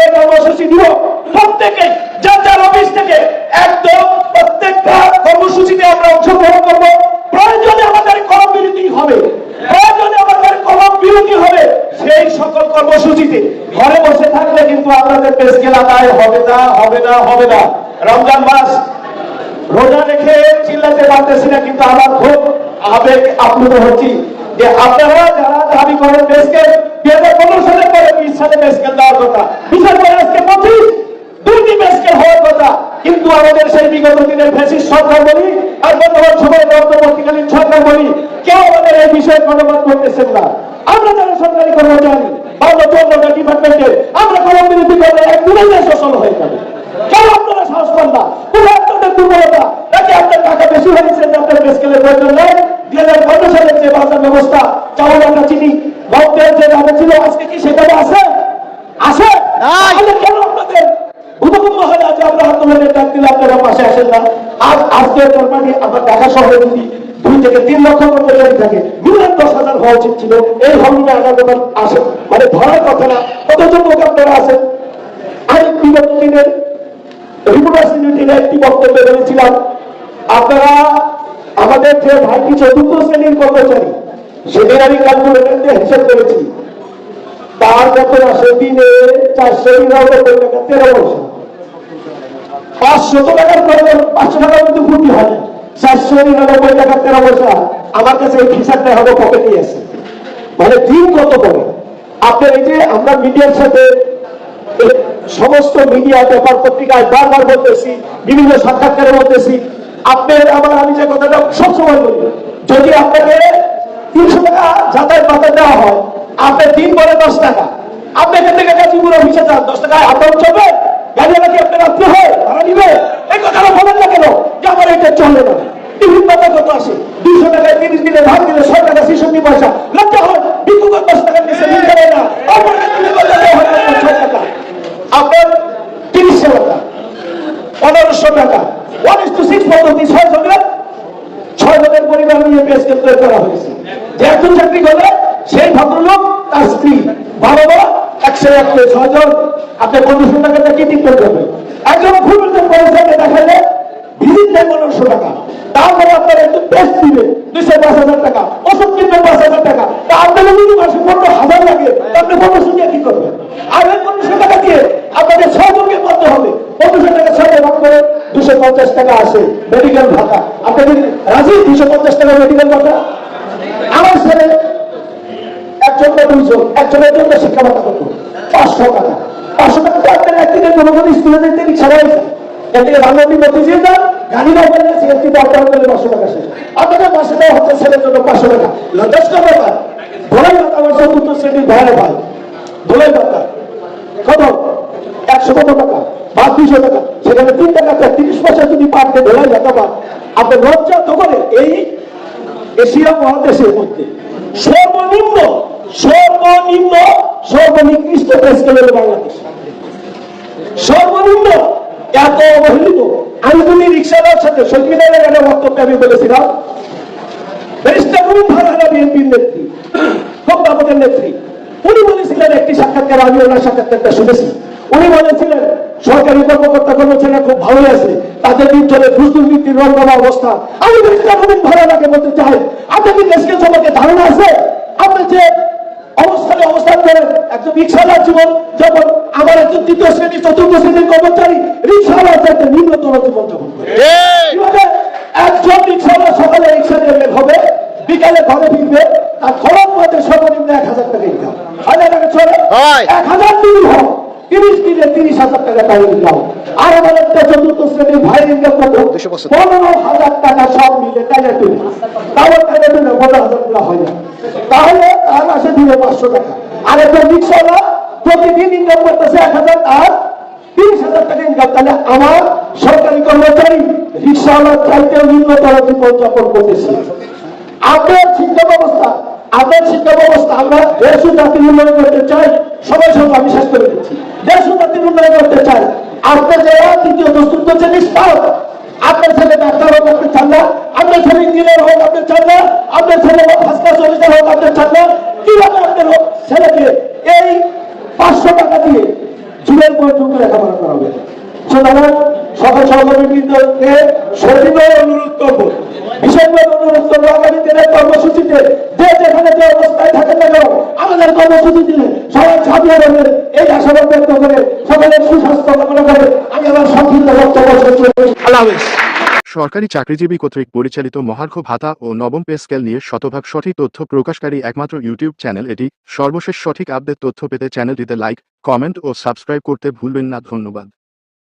যে কর্মসূচি দিব। প্রত্যেকে, যার যার অফিস থেকে একদম প্রত্যেকটা কর্মসূচিতে আমরা অংশগ্রহণ করব। প্রয়োজনে আমাদের কলম বিরতি হবে। প্রয়োজনে আমাদের কলম বিরতি হবে। সেই সকল কর্মসূচিতে ঘরে বসে থাকলে কিন্তু আপনাদের পেস্কেল আদায় হবে না হবে না হবে না। রমজান মাস, রোজা রেখে চিল্লাতে পারতেছি না, কিন্তু আমার খুব আবেগ আপ্লুত হচ্ছি। যে আপনারা যারা দাবি করেন বেসকে দুই হাজার পনেরো সালে পরে বিশ সালে বেসকেল দেওয়ার কথা। বিশেষ করে আজকে পঁচিশ, দুইটি বেসকেল হওয়ার কথা। কিন্তু আমাদের সেই বিগত দিনের ফেসিস সরকার বলি আর বর্তমান সময়ে অন্তর্বর্তীকালীন সরকার বলি কেউ আমাদের এই বিষয়ে কর্ণপাত করতেছেন না। আমরা যারা সরকারি কর্মচারী বা চন্দ্রটা ডিপার্টমেন্টের আমরা কলম বিরোধী করলে এক দিনের শোষণ হয়ে যাবে। কেন আপনারা সাহস পান না? পুরো আপনাদের দুর্বলতা? নাকি আপনার টাকা বেশি হয়েছে আপনার বেসকেলের প্রয়োজন নেই? দুই হাজার পনেরো সালের যে বাজার ব্যবস্থা চাউল আমরা চিনি গল্পের যে দামে ছিল আজকে কি সেখানে আছে? আছে? তাহলে কেন আপনাদের ভূমিকম্প আজ আমরা আন্দোলনের ডাক দিলে আপনারা পাশে আসেন না? আজ আজকের কোরবানি আমার ঢাকা শহরে যদি দুই থেকে তিন লক্ষ কর্মচারী থাকে মিলিয়ন দশ হাজার হওয়া উচিত ছিল। এই হলুনে আনার কথা আসে মানে ধরার কথা না কতজন লোক আপনারা আছেন। আমি বিগত দিনের রিপোর্টার্স ইউনিটির একটি বক্তব্যে বলেছিলাম আপনারা আমাদের যে ভাইটি চতুর্থ শ্রেণির কর্মচারী, সেদিন আমি ক্যালকুলেটর দিয়ে হিসাব করেছি। তার গত মাসে দিনে চারশো টাকা তেরো পয়সা। পাঁচশত টাকার প্রয়োজন পাঁচশো টাকা কিন্তু ফুটি হয় চারশো নিরানব্বই টাকা তেরো পয়সা আমার কাছে এই হিসাবটা হবে পকেটেই আছে। মানে দিন কত করে আপনার এই যে আমরা মিডিয়ার সাথে সমস্ত মিডিয়া পেপার পত্রিকায় বারবার বলতেছি, বিভিন্ন সাক্ষাৎকারে বলতেছি আপনার আমার আমি যে কথাটা সবসময় বলি, যদি আপনাকে তিনশো টাকা যাতায়াত ভাতা দেওয়া হয় আপনার দিন পরে দশ টাকা। আপনি তিরিশ দিলে ছয় টাকা, ছেষট্টি পয়সা। লজ্জা দশ টাকা অপর দিলে লজ্জা দেওয়া হয় আপনার ছয় টাকা আপনার তিরিশশো টাকা পনেরোশো টাকা ওয়ান ইস টু সিক্স পদ্ধতি ছয় জনের ছয় জনের পাঁচ হাজার টাকা তা আপনার যদি হাজার লাগে। আপনি কি করবেন? আর ওই পনেরোশো টাকা দিয়ে আপনাদের ছজনকে হবে। পনেরোশো টাকা ছয় ভাগ করে দুশো পঞ্চাশ টাকা আসে। মেডিকেল ভাতা। আপনি রাজি দুশো পঞ্চাশ টাকা মেডিকেল ভাতা। আমার ছেলে একজন বা দুইজন, একজনের জন্য শিক্ষা ভাতা কত? পাঁচশো টাকা। পাঁচশো টাকা তো আপনার একদিনের কোনো কোনো স্কুলে যেতে রয়েছে এদিকে রান্নাটি মধ্যে দিয়ে যান গাড়ি না পেলে সিএনজি দরকার করলে পাঁচশো টাকা শেষ। আপনাদের পাঁচশো টাকা হচ্ছে ছেলের জন্য পাঁচশো টাকা। যথেষ্ট ব্যাপার। ধোলাই ভাতা আমার চতুর্থ শ্রেণির ভাইয়ের ভাই। ধোলাই ভাতা কত? একশো কত টাকা? বা দুশো টাকা। সেখানে তিন টাকা তিরিশ পয়সা যদি পারতে ভাতা পান আপনি লজ্জা তো করে এই এশিয়া মহাদেশের মধ্যে সর্বনিম্ন সর্বনিম্ন, সর্বনিকৃষ্ট দেশ হলো বাংলাদেশ। সর্বনিম্ন এত অবহেলিত। আমি যদি রিক্সাওয়ালার সাথে সংবিধানের একটা বক্তব্য আমি বলেছিলাম, ব্যারিস্টার রুম ভাড়া বিএনপির নেত্রী বক্তাপকের নেত্রী, উনি বলেছিলেন একটি সাক্ষাৎকার, আমি ওনার সাক্ষাৎকারটা শুনেছি। উনি বলেছিলেন সরকারি কর্মকর্তা কর্মচারীরা খুব ভালোই আছে তাদের ভিতরে ঘুষ দুর্নীতির রঙ্গমা অবস্থা। আমি ব্যারিস্টার রুম ভাড়াকে বলতে চাই আপনাদের দেশকে সম্পর্কে ধারণা আছে? আপনি যে অবস্থানে অবস্থান করেন একজন রিক্সাওয়ালার জীবন যখন আমার একজন তৃতীয় শ্রেণি চতুর্থ শ্রেণির কর্মচারী রিক্সাওয়ালার চাইতে নিম্নতর জীবন যাপন করে। একজন রিক্সাওয়ালা সকালে রিক্সা নিয়ে বের হবে বিকালে ঘরে ফিরবে আর খরচ মধ্যে সর্বনিম্ন এক হাজার টাকা ইনকাম হাজার টাকা চলে। এক হাজার দিন হোক তিরিশ হাজার টাকা তাই ইনকাম আর আমার একটা চতুর্থ শ্রেণির ভাই ইনকাম কত পনেরো হাজার টাকা সব মিলে টাকা তুলে। তাহলে টাকা তুলে পনেরো হাজার টাকা হয় না। তাহলে তার মাসে দিলে পাঁচশো টাকা। আর একটা রিক্সাওয়ালা প্রতিদিন ইনকাম করতেছে এক হাজার আর তিরিশ হাজার টাকা ইনকাম তাহলে আমার সরকারি কর্মচারী রিক্সাওয়ালার চাইতে নিম্নতর জীবন যাপন করতেছে। আপনার শিক্ষা ব্যবস্থা আপনার শিক্ষা ব্যবস্থা আমরা দেশ ও জাতির উন্নয়ন করতে চাই। সবাই সঙ্গে আমি শেষ করে দিচ্ছি। দেশ ও উন্নয়ন করতে ছেলেকে এই পাঁচশো টাকা দিয়ে জুনের পর্যন্ত লেখাপড়া করা হবে। সুতরাং সকল সহকর্মীবৃন্দকে সঠিক অনুরোধ করব। বিশেষভাবে অনুরোধ করব কর্মসূচিতে যে যেখানে যে অবস্থায় কেন আমাদের কর্মসূচি দিলে সবাই ছাপিয়ে দেবে এই আশাবাদ ব্যক্ত করে সকলের সুস্বাস্থ্য কামনা করে আমি আমার সংক্ষিপ্ত বক্তব্য শেষ করছি। সরকারি চাকরিজীবী কর্তৃক পরিচালিত মহার্ঘ ভাতা ও নবম পে স্কেল নিয়ে শতভাগ সঠিক তথ্য প্রকাশকারী একমাত্র ইউটিউব চ্যানেল এটি। সর্বশেষ সঠিক আপডেট তথ্য পেতে চ্যানেলটিতে লাইক কমেন্ট ও সাবস্ক্রাইব করতে ভুলবেন না। ধন্যবাদ।